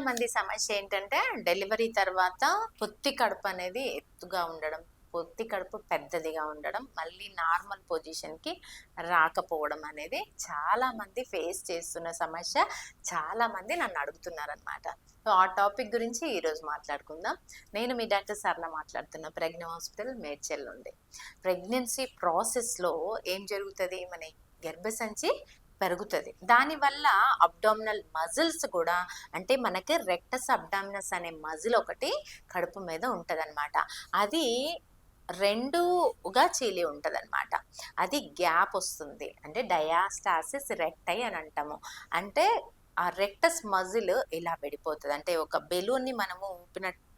మంది సమస్య ఏంటంటే డెలివరీ తర్వాత పొత్తి కడుపు అనేది ఎత్తుగా ఉండడం పొత్తి కడుపు పెద్దదిగా ఉండడం మళ్ళీ నార్మల్ పొజిషన్కి రాకపోవడం అనేది చాలా మంది ఫేస్ చేస్తున్న సమస్య. చాలా మంది నన్ను అడుగుతున్నారనమాట సో ఆ టాపిక్ గురించి ఈరోజు మాట్లాడుకుందాం. నేను మీ డాక్టర్ సర్ణ మాట్లాడుతున్నా ప్రెగ్నె హాస్పిటల్ మేడ్చెల్ నుండి. ప్రెగ్నెన్సీ ప్రాసెస్లో ఏం జరుగుతుంది? మన గర్భసంచి పెరుగుతుంది. దానివల్ల అబ్డామినల్ మజిల్స్ కూడా అంటే మనకి రెక్టస్ అబ్డామినస్ అనే మజిల్ ఒకటి కడుపు మీద ఉంటదన్నమాట. అది రెండుగా చీలి ఉంటుంది అనమాట అది గ్యాప్ వస్తుంది. అంటే డయాస్టాసిస్ రెక్టై అని అంటాము. అంటే ఆ రెక్టస్ మజిల్ ఇలా విడిపోతుంది. అంటే ఒక బెలూన్ని మనము ఊపినట్టు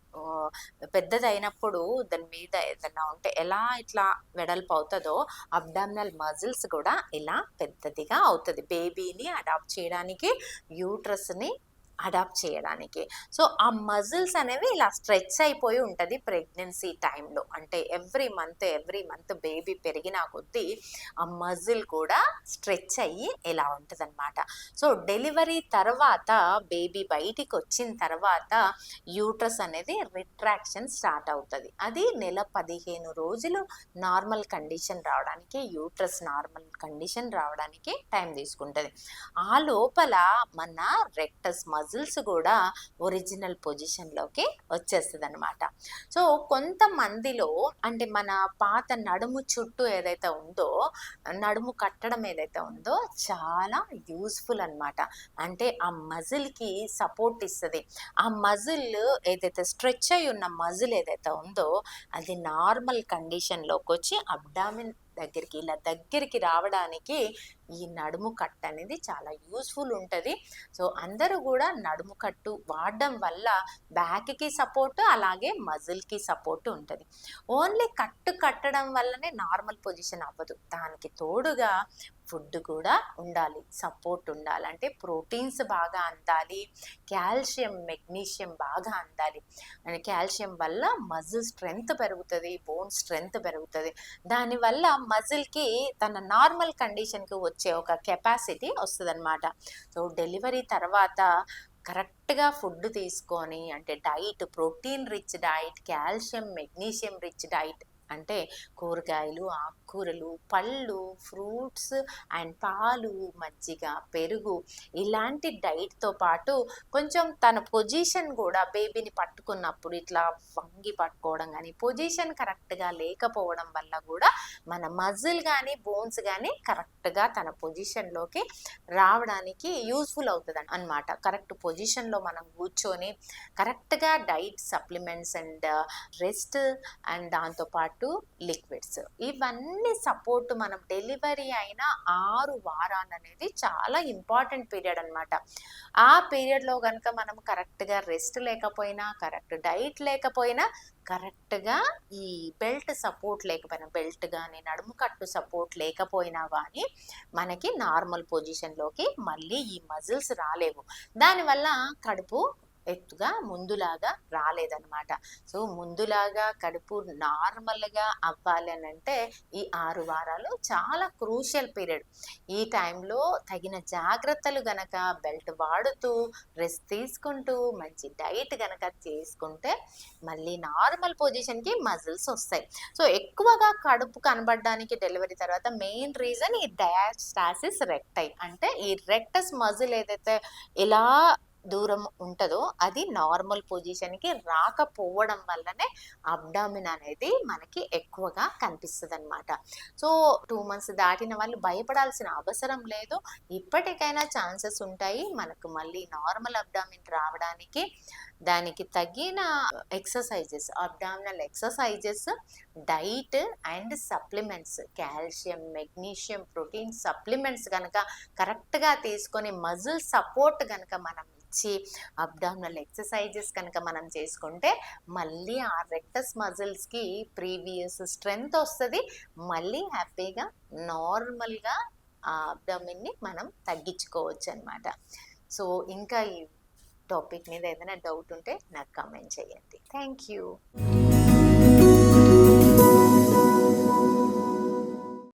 పెద్దది అయినప్పుడు దాని మీద ఏదైనా ఉంటే ఎలా ఇట్లా వెడల్పు అవుతుందో అబ్డామినల్ మజిల్స్ కూడా ఇలా పెద్దదిగా అవుతుంది. బేబీని అడాప్ట్ చేయడానికి యూట్రస్ని అడాప్ట్ చేయడానికి. సో ఆ మజిల్స్ అనేవి ఇలా స్ట్రెచ్ అయిపోయి ఉంటుంది ప్రెగ్నెన్సీ టైంలో అంటే every month every month baby పెరిగిన కొద్దీ ఆ మజిల్ కూడా స్ట్రెచ్ అయ్యి ఇలా ఉంటుంది అనమాట సో డెలివరీ తర్వాత బేబీ బయటికి వచ్చిన తర్వాత యూట్రస్ అనేది రిట్రాక్షన్ స్టార్ట్ అవుతుంది. అది నెల పదిహేను రోజులు నార్మల్ కండిషన్ రావడానికి యూట్రస్ నార్మల్ కండిషన్ రావడానికి టైం తీసుకుంటుంది. ఆ లోపల మన రెక్టస్ మజిల్స్ కూడా ఒరిజినల్ పొజిషన్లోకి వచ్చేస్తుంది అనమాట సో కొంతమందిలో అంటే మన పాత నడుము చుట్టూ ఏదైతే ఉందో నడుము కట్టడం ఏదైతే ఉందో చాలా యూస్ఫుల్ అన్నమాట. అంటే ఆ మజిల్కి సపోర్ట్ ఇస్తుంది. ఆ మజిల్ ఏదైతే స్ట్రెచ్ అయి ఉన్న మజిల్ ఏదైతే ఉందో అది నార్మల్ కండిషన్లోకి వచ్చి అబ్డామిన్ దగ్గరికి ఇలా దగ్గరికి రావడానికి ఈ నడుము కట్టు అనేది చాలా యూస్ఫుల్ ఉంటుంది. సో అందరూ కూడా నడుము కట్టు వాడడం వల్ల బ్యాక్కి సపోర్ట్ అలాగే మజిల్కి సపోర్ట్ ఉంటుంది. ఓన్లీ కట్టు కట్టడం వల్లనే నార్మల్ పొజిషన్ అవ్వదు. దానికి తోడుగా ఫుడ్ కూడా ఉండాలి సపోర్ట్ ఉండాలి. అంటే ప్రోటీన్స్ బాగా అందాలి కాల్షియం మెగ్నీషియం బాగా అందాలి. అండ్ కాల్షియం వల్ల మజిల్ స్ట్రెంగ్త్ పెరుగుతుంది బోన్ స్ట్రెంగ్త్ పెరుగుతుంది. దానివల్ల మజిల్కి తన నార్మల్ కండిషన్కి వచ్చే ఒక కెపాసిటీ వస్తుంది అనమాట సో డెలివరీ తర్వాత కరెక్ట్గా ఫుడ్ తీసుకొని అంటే diet protein rich diet calcium magnesium rich diet అంటే కూరగాయలు ఆకుకూరలు పళ్ళు ఫ్రూట్స్ అండ్ పాలు మజ్జిగ పెరుగు ఇలాంటి డైట్తో పాటు కొంచెం తన పొజిషన్ కూడా బేబీని పట్టుకున్నప్పుడు ఇట్లా వంగి పట్టుకోవడం కానీ పొజిషన్ కరెక్ట్గా లేకపోవడం వల్ల కూడా మన మజిల్ కానీ బోన్స్ కానీ కరెక్ట్గా తన పొజిషన్లోకి రావడానికి యూస్ఫుల్ అవుతుంది అనమాట. కరెక్ట్ పొజిషన్లో మనం కూర్చొని కరెక్ట్గా diet supplements and rest and దాంతోపాటు లిక్విడ్స్. ఇవన్నీ సపోర్ట్ మనం డెలివరీ అయిన ఆరు వారాలు అనేది చాలా ఇంపార్టెంట్ పీరియడ్ అనమాట ఆ పీరియడ్లో కనుక మనం కరెక్ట్గా రెస్ట్ లేకపోయినా కరెక్ట్ డైట్ లేకపోయినా కరెక్ట్గా ఈ బెల్ట్ సపోర్ట్ లేకపోయినా బెల్ట్ కానీ నడుము కట్టు సపోర్ట్ లేకపోయినా కానీ మనకి నార్మల్ పొజిషన్లోకి మళ్ళీ ఈ మజిల్స్ రాలేవు. దానివల్ల కడుపు ఎత్తుగా ముందులాగా రాలేదన్నమాట. సో ముందులాగా కడుపు నార్మల్గా అవ్వాలని అంటే ఈ ఆరు వారాలు చాలా క్రూషియల్ పీరియడ్. ఈ టైంలో తగిన జాగ్రత్తలు గనక బెల్ట్ వాడుతూ రెస్ట్ తీసుకుంటూ మంచి డైట్ గనక చేసుకుంటే మళ్ళీ నార్మల్ పొజిషన్కి మజిల్స్ వస్తాయి. సో ఎక్కువగా కడుపు కనబడడానికి డెలివరీ తర్వాత మెయిన్ రీజన్ ఈ డయాస్టాసిస్ రెక్టై. అంటే ఈ రెక్టస్ మజిల్ ఏదైతే ఎలా దూరం ఉంటుందో అది నార్మల్ పొజిషన్కి రాకపోవడం వల్లనే అబ్డామిన్ అనేది మనకి ఎక్కువగా కనిపిస్తుంది అనమాట సో టూ మంత్స్ దాటిన వాళ్ళు భయపడాల్సిన అవసరం లేదు. ఇప్పటికైనా ఛాన్సెస్ ఉంటాయి. మనకు మళ్ళీ నార్మల్ అబ్డామిన్ రావడానికి దానికి తగిన exercises abdominal exercises diet and supplements calcium magnesium protein supplements కనుక కరెక్ట్గా తీసుకొని మజిల్ సపోర్ట్ కనుక మనం ఇచ్చి అబ్డామినల్ ఎక్సర్సైజెస్ కనుక మనం చేసుకుంటే మళ్ళీ ఆ రెక్టస్ మజిల్స్కి ప్రీవియస్ స్ట్రెంగ్త్ వస్తుంది. మళ్ళీ హ్యాపీగా నార్మల్గా ఆ అబ్డామిన్ని మనం తగ్గించుకోవచ్చు అనమాట సో ఇంకా ఈ టాపిక్ మీద ఏదైనా డౌట్ ఉంటే నాకు కామెంట్ చేయండి. Thank you